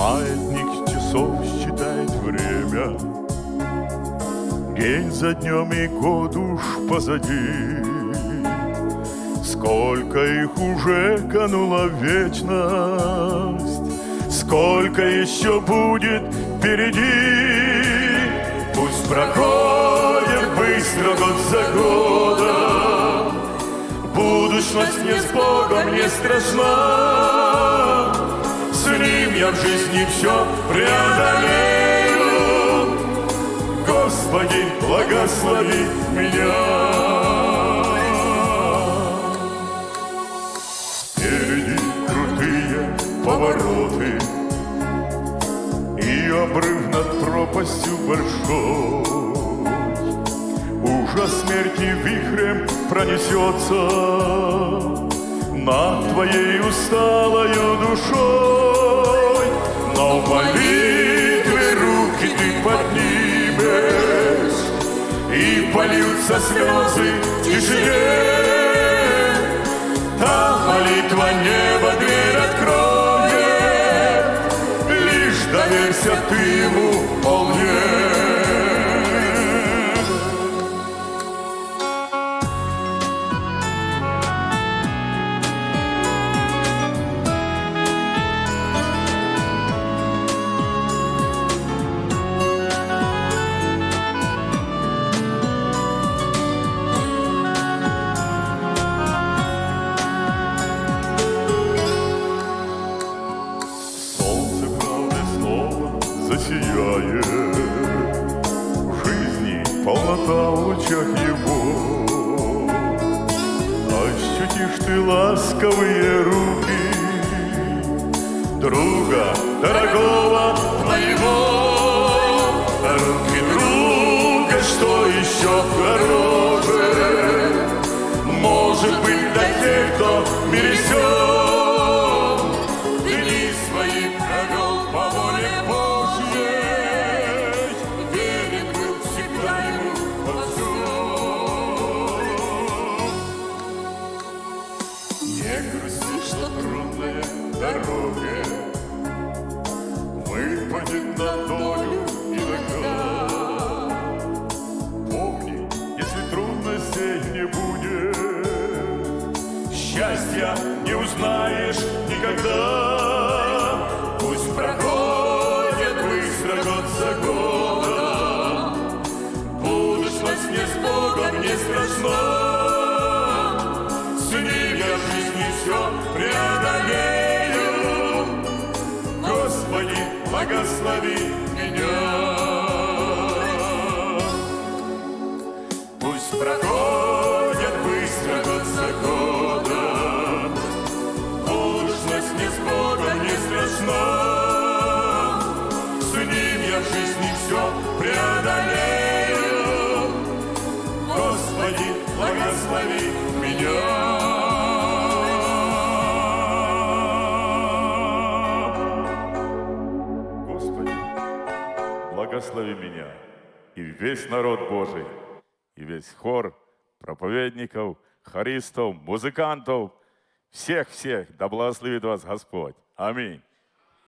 Маятник часов считает время. День за днем и год уж позади. Сколько их уже канула вечность Сколько еще будет впереди. Пусть проходит быстро год за годом. Будущность мне с Богом не страшна Ним я в жизни все преодолею. Господи, благослови меня. Впереди крутые повороты И обрыв над пропастью большой. Ужас смерти вихрем пронесется Над твоей усталою душой молитве руки ты поднимешь И польются слезы в тишине. Та молитва неба дверь откроет Лишь доверься ты ему полнота в лучах его. Ощутишь ты ласковые руки Друга дорогого твоего. Руки друга, что еще дороже Может быть, дорога выпадет на долю иногда. Помни, если трудностей не будет, счастья не узнаешь никогда. Пусть проходит быстро год за годом, Будущность не с Богом не страшна. С ним я в жизни все благослови меня. Пусть проходит быстро год за годом, Будущность не с Богом не страшна. С ним я в жизни все преодолею. Господи, благослови меня. Благослови меня и весь народ Божий, и весь хор проповедников, хористов, музыкантов, всех-всех, да благословит вас Господь. Аминь.